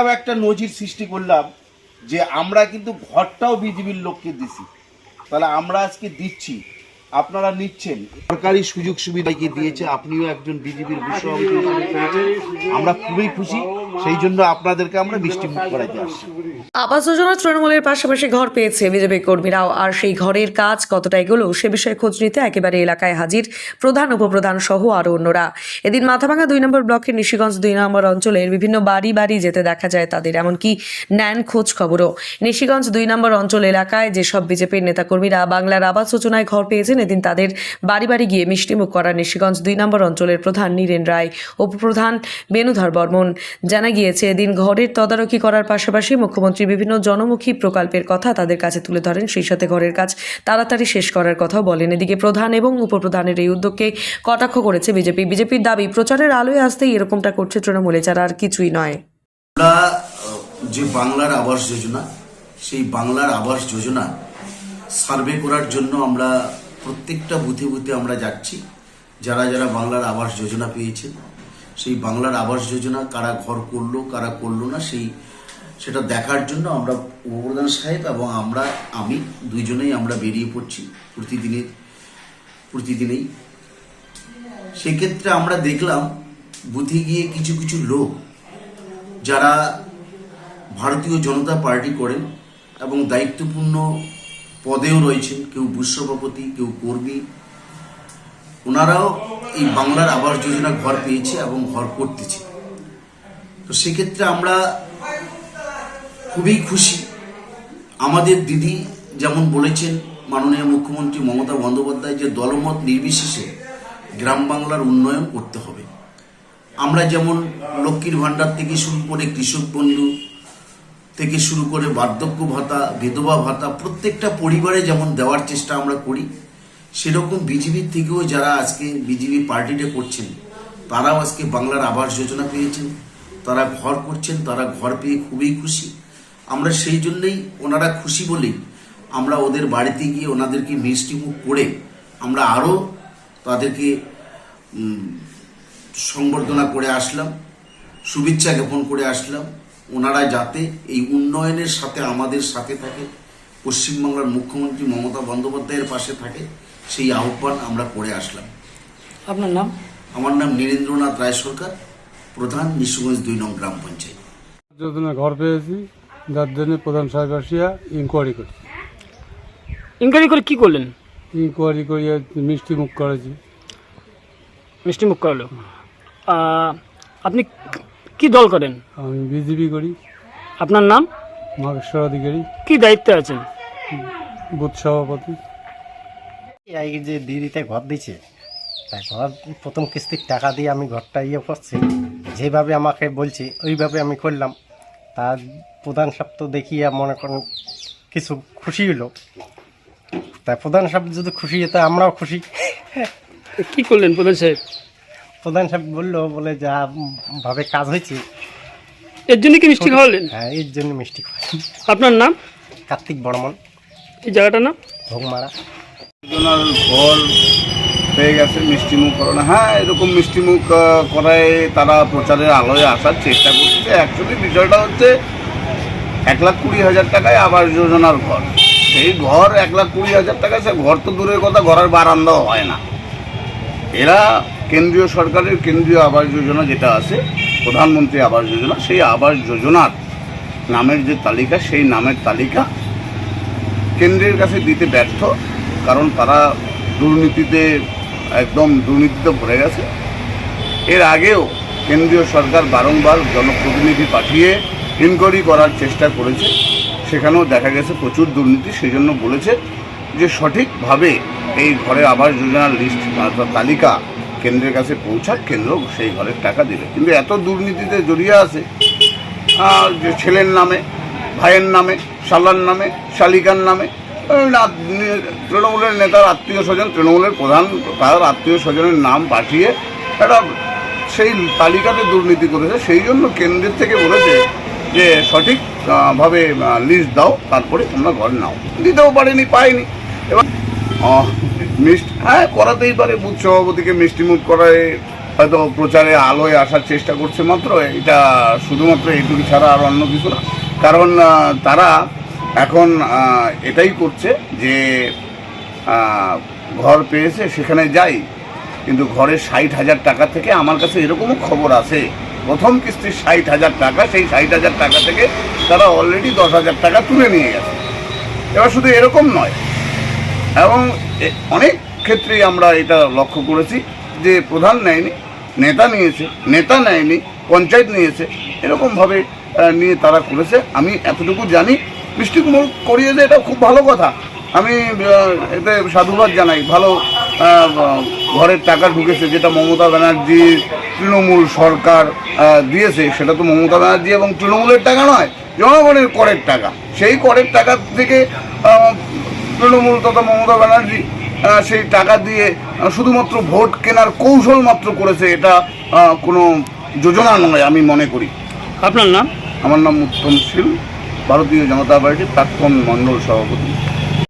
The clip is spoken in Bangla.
আমরাও একটা নজির সৃষ্টি করলাম যে আমরা কিন্তু ঘরটাও বিজেপির লোককে দিছি। তাহলে আমরা আজকে দিচ্ছি, আপনারা নিচ্ছেন। সরকারি সুযোগ সুবিধা কি দিয়েছে, আপনিও একজন বিজেপির বিষয় আমরা খুবই খুশি। সেই জন্য আপনাদেরকে আমরা মিষ্টি মুখ করাইতে আসছি। আবাস যোজনা তৃণমূলের পাশাপাশি ঘর পেয়েছে বিজেপি কর্মীরাও, আর সেই ঘরের কাজ কতটা এগোলো সে বিষয়ে খোঁজ নিতে একেবারে এলাকায় হাজির প্রধান, উপপ্রধান সহ আরও অন্যরা। এদিন মাথাভাঙা দুই নম্বর ব্লকের নিশিগঞ্জ দুই নম্বর অঞ্চলের বিভিন্ন বাড়ি বাড়ি যেতে দেখা যায় তাদের, এমনকি নেন খোঁজ খবরও। নিশিগঞ্জ দুই নম্বর অঞ্চল এলাকায় যেসব বিজেপির নেতাকর্মীরা বাংলার আবাস যোজনায় ঘর পেয়েছেন, এদিন তাদের বাড়ি বাড়ি গিয়ে মিষ্টিমুখ করা নিশিগঞ্জ দুই নম্বর অঞ্চলের প্রধান নীরেন রায়, উপপ্রধান বেণুধর বর্মন। জানা গিয়েছে, এদিন ঘরের তদারকি করার পাশাপাশি মুখ্যমন্ত্রী বিভিন্ন জনমুখী প্রকল্পের কথা তাদের কাছে তুলে ধরেন। সেই সাথে ঘরের কাজ তাড়াতাড়ি শেষ করার কথাও বলেন। এদিকে প্রধান এবং উপপ্রধানের এই উদ্যোগকে কটাক্ষ করেছে বিজেপি। বিজেপির দাবি, প্রচারের আলোয় আসতেই এরকমটা করছে তৃণমূলে যারা আর কিছুই নয়। যে বাংলার আবাস যোজনা, সেই বাংলার আবাস যোজনা সার্ভে করার জন্য আমরা প্রত্যেকটা বুথে বুথে আমরা যাচ্ছি। যারা যারা বাংলার আবাস যোজনা পেয়েছেন সেই বাংলার আবাস যোজনা কারা ঘর করল, কারা করল না, সেই সেটা দেখার জন্য আমরা উপপ্রধান সাহেব এবং আমরা, আমি দুইজনেই আমরা বেরিয়ে পড়ছি প্রতিদিনের, প্রতিদিনেই। সেক্ষেত্রে আমরা দেখলাম বুথে গিয়ে কিছু কিছু লোক যারা ভারতীয় জনতা পার্টি করেন এবং দায়িত্বপূর্ণ পদেও রয়েছেন, কেউ সভাপতি কেউ কর্মী। ওনারাও এই বাংলার আবাস যোজনা ঘর পেয়েছে এবং ঘর করতেছে। তো সেক্ষেত্রে আমরা খুবই খুশি। আমাদের দিদি যেমন বলেছেন, মাননীয় মুখ্যমন্ত্রী মমতা বন্দ্যোপাধ্যায় যে দলমত নির্বিশেষে গ্রাম বাংলার উন্নয়ন করতে হবে। আমরা যেমন লক্ষ্মীর ভাণ্ডার থেকে শুরু করে কৃষক বন্ধু থেকে শুরু করে বার্ধক্য ভাতা, বিধবা ভাতা প্রত্যেকটা পরিবারে যেমন দেওয়ার চেষ্টা আমরা করি সেরকম বিজেপির থেকেও যারা আজকে বিজেপি পার্টিটা করছেন, তারাও আজকে বাংলার আবাস যোজনা পেয়েছেন। তারা ঘর করছেন, তারা ঘর পেয়ে খুবই খুশি। আমরা সেই জন্যই ওনারা খুশি বলেই আমরা ওদের বাড়িতে গিয়ে ওনাদেরকে মিষ্টি মুখ করে আমরা আরও তাদেরকে সংবর্ধনা করে আসলাম, শুভেচ্ছা জ্ঞাপন করে আসলাম। ওনারা যাতে এই উন্নয়নের সাথে আমাদের সাথে থাকে, পশ্চিমবাংলার মুখ্যমন্ত্রী মমতা বন্দ্যোপাধ্যায়ের পাশে থাকে সেই আহ্বান আমরা করে আসলাম। আপনার নাম? আমার নাম নীরেন্দ্রনাথ রায় সরকার প্রধান নিশুগঞ্জ দুই নং গ্রাম পঞ্চায়েত। যোজনা ঘর পেয়েছি যার জন্য প্রধান সাহেব আসিয়া ইনকোয়ারি করছি। ইনকোয়ারি করে কি করলেন? ইনকোয়ারি করিয়া মিষ্টি মুখ করেছি। মিষ্টি মুখ করালো। আপনি কি দল করেন? আমি বিজেপি করি। আপনার নাম? মাগেশ্বর অধিকারী। কি দায়িত্বে আছেন? বুথ সভাপতি। এই যে দিদিতে ঘর দিছে তাই ঘর প্রথম কিস্তির টাকা দিয়ে আমি ঘরটা ইয়ে করছি। যেভাবে আমাকে বলছি ওইভাবে আমি করলাম। তার প্রধান তো দেখিয়ে মনে করেন কিছু খুশি হলো তাই প্রধান সাহেব যদি খুশি হতো আমরাও খুশি। কি করলেন প্রধান সাহেব? প্রধান সাহেব বলল বলে যা ভাবে কাজ হয়েছে। এর জন্য কি মিষ্টি খাওয়ালেন? হ্যাঁ এর জন্য মিষ্টি খাওয়াই আপনার নাম? কার্তিক বর্মন। এই জায়গাটার নাম? ভোগমারা। যোজনার ফল পেয়ে গেছে মিষ্টিমুখ করানো হ্যাঁ এরকম মিষ্টিমুখ করায় তারা প্রচারের আলোয় আসার চেষ্টা করছে। অ্যাকচুয়ালি বিষয়টা হচ্ছে এক লাখ কুড়ি হাজার টাকায় আবাস যোজনার ঘর। সেই ঘর এক লাখ কুড়ি হাজার টাকায়, সে ঘর তো দূরের কথা, ঘরের বারান্দাও হয় না। এরা কেন্দ্রীয় সরকারের কেন্দ্রীয় আবাস যোজনা যেটা আছে, প্রধানমন্ত্রী আবাস যোজনা, সেই আবাস যোজনার নামের যে তালিকা, সেই নামের তালিকা কেন্দ্রের কাছে দিতে ব্যর্থ। কারণ তারা দুর্নীতিতে, একদম দুর্নীতিতে ভরে গেছে। এর আগেও কেন্দ্রীয় সরকার বারংবার জনপ্রতিনিধি পাঠিয়ে ইনকোয়ারি করার চেষ্টা করেছে। সেখানেও দেখা গেছে প্রচুর দুর্নীতি। সেই জন্য বলেছে যে সঠিকভাবে এই ঘরে আবাস যোজনার লিস্ট তালিকা কেন্দ্রের কাছে পৌঁছাক, কেন্দ্র সেই ঘরের টাকা দেবে। কিন্তু এত দুর্নীতিতে জড়িয়ে আছে যে ছেলের নামে, ভাইয়ের নামে, শালার নামে, শালিকার নামে তৃণমূলের নেতার আত্মীয় স্বজন তৃণমূলের প্রধান তার আত্মীয় স্বজনের নাম পাঠিয়ে একটা সেই তালিকাতে দুর্নীতি করেছে সেই জন্য কেন্দ্রের থেকে বলেছে যে সঠিক আহ, ভাবে লিস্ট দাও তারপরে তোমরা ঘর নাও। দিতেও পারেনি পাইনি এবার মিষ্টি হ্যাঁ করাতেই পারে বুথ সভাপতিকে মিষ্টি মুখ করায় হয়তো প্রচারে আলোয় আসার চেষ্টা করছে মাত্র এটা শুধুমাত্র এইটুকু ছাড়া আর অন্য কিছু না। কারণ তারা এখন এটাই করছে যে ঘর পেয়েছে, সেখানে যাই। কিন্তু ঘরের ষাট হাজার টাকা থেকে আমার কাছে এরকমও খবর আছে। প্রথম কিস্তির ষাট হাজার টাকা, সেই ষাট হাজার টাকা থেকে তারা অলরেডি দশ হাজার টাকা তুলে নিয়ে গেছে। এবার শুধু এরকম নয়, এবং অনেক ক্ষেত্রেই আমরা এটা লক্ষ্য করেছি যে প্রধান নেয়নি, নেতা নিয়েছে, নেতা নেয়নি, পঞ্চায়েত নিয়েছে, এরকমভাবে নিয়ে তারা করেছে। আমি এতটুকু জানি বৃষ্টি কুমোর করিয়েছে এটা খুব ভালো কথা। আমি এতে সাধুবাদ জানাই। ভালো ঘরের টাকা ঢুকেছে যেটা মমতা ব্যানার্জি তৃণমূল সরকার দিয়েছে সেটা তো মমতা ব্যানার্জি এবং তৃণমূলের টাকা নয় জনগণের করের টাকা। সেই করের টাকা থেকে তৃণমূল তথা মমতা ব্যানার্জি সেই টাকা দিয়ে শুধুমাত্র ভোট কেনার কৌশল মাত্র করেছে এটা কোনো যোজনা নয় আমি মনে করি। আপনার নাম? আমার নাম উত্তম শীল। ভারতীয় জনতা পার্টির প্রাক্তন মণ্ডল সভাপতি।